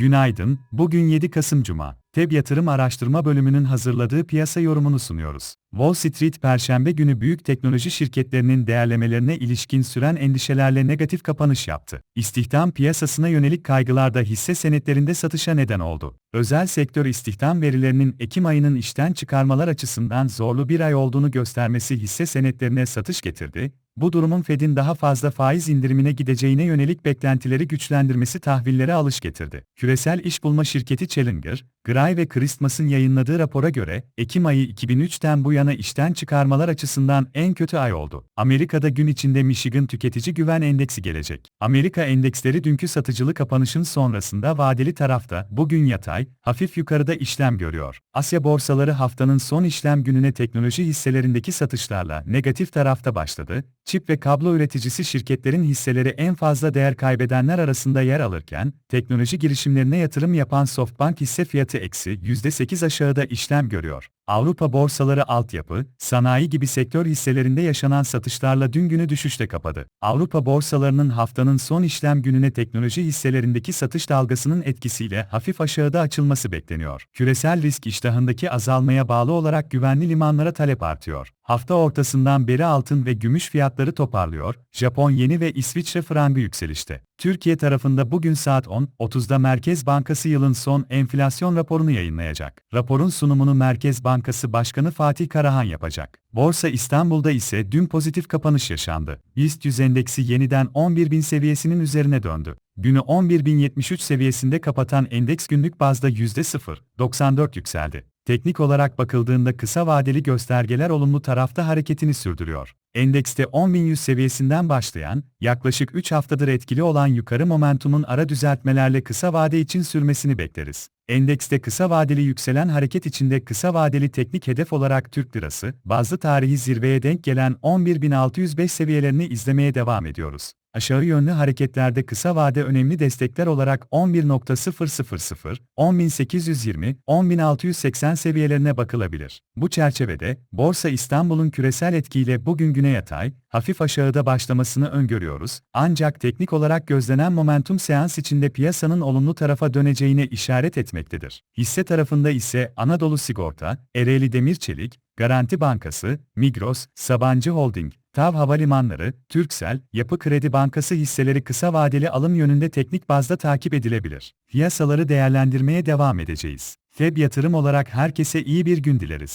Günaydın, bugün 7 Kasım Cuma. TEB Yatırım Araştırma Bölümünün hazırladığı piyasa yorumunu sunuyoruz. Wall Street Perşembe günü büyük teknoloji şirketlerinin değerlemelerine ilişkin süren endişelerle negatif kapanış yaptı. İstihdam piyasasına yönelik kaygılar da hisse senetlerinde satışa neden oldu. Özel sektör istihdam verilerinin Ekim ayının işten çıkarmalar açısından zorlu bir ay olduğunu göstermesi hisse senetlerine satış getirdi. Bu durumun Fed'in daha fazla faiz indirimine gideceğine yönelik beklentileri güçlendirmesi tahvillere alış getirdi. Küresel iş bulma şirketi Challenger, Gray ve Christmas'ın yayınladığı rapora göre, Ekim ayı 2003'ten bu yana işten çıkarmalar açısından en kötü ay oldu. Amerika'da gün içinde Michigan Tüketici Güven Endeksi gelecek. Amerika endeksleri dünkü satıcılı kapanışın sonrasında vadeli tarafta, bugün yatay, hafif yukarıda işlem görüyor. Asya borsaları haftanın son işlem gününe teknoloji hisselerindeki satışlarla negatif tarafta başladı. Çip ve kablo üreticisi şirketlerin hisseleri en fazla değer kaybedenler arasında yer alırken, teknoloji girişimlerine yatırım yapan Softbank hisse fiyatı eksi %8 aşağıda işlem görüyor. Avrupa borsaları altyapı, sanayi gibi sektör hisselerinde yaşanan satışlarla dün günü düşüşte kapadı. Avrupa borsalarının haftanın son işlem gününe teknoloji hisselerindeki satış dalgasının etkisiyle hafif aşağıda açılması bekleniyor. Küresel risk iştahındaki azalmaya bağlı olarak güvenli limanlara talep artıyor. Hafta ortasından beri altın ve gümüş fiyatları toparlıyor, Japon yeni ve İsviçre frangı yükselişte. Türkiye tarafında bugün saat 10.30'da Merkez Bankası yılın son enflasyon raporunu yayınlayacak. Raporun sunumunu Merkez Bankası Başkanı Fatih Karahan yapacak. Borsa İstanbul'da ise dün pozitif kapanış yaşandı. BIST 100 endeksi yeniden 11.000 seviyesinin üzerine döndü. Günü 11.073 seviyesinde kapatan endeks günlük bazda %0.94 yükseldi. Teknik olarak bakıldığında kısa vadeli göstergeler olumlu tarafta hareketini sürdürüyor. Endekste 10.100 seviyesinden başlayan, yaklaşık 3 haftadır etkili olan yukarı momentumun ara düzeltmelerle kısa vade için sürmesini bekleriz. Endekste kısa vadeli yükselen hareket içinde kısa vadeli teknik hedef olarak Türk Lirası, bazı tarihi zirveye denk gelen 11.605 seviyelerini izlemeye devam ediyoruz. Aşağı yönlü hareketlerde kısa vade önemli destekler olarak 11.000, 10.820, 10.680 seviyelerine bakılabilir. Bu çerçevede, Borsa İstanbul'un küresel etkiyle bugün güne yatay, hafif aşağıda başlamasını öngörüyoruz, ancak teknik olarak gözlenen momentum seans içinde piyasanın olumlu tarafa döneceğine işaret etmektedir. Hisse tarafında ise Anadolu Sigorta, Ereğli Demir Çelik, Garanti Bankası, Migros, Sabancı Holding, TAV Havalimanları, Türksel, Yapı Kredi Bankası hisseleri kısa vadeli alım yönünde teknik bazda takip edilebilir. Piyasaları değerlendirmeye devam edeceğiz. FEB yatırım olarak herkese iyi bir gün dileriz.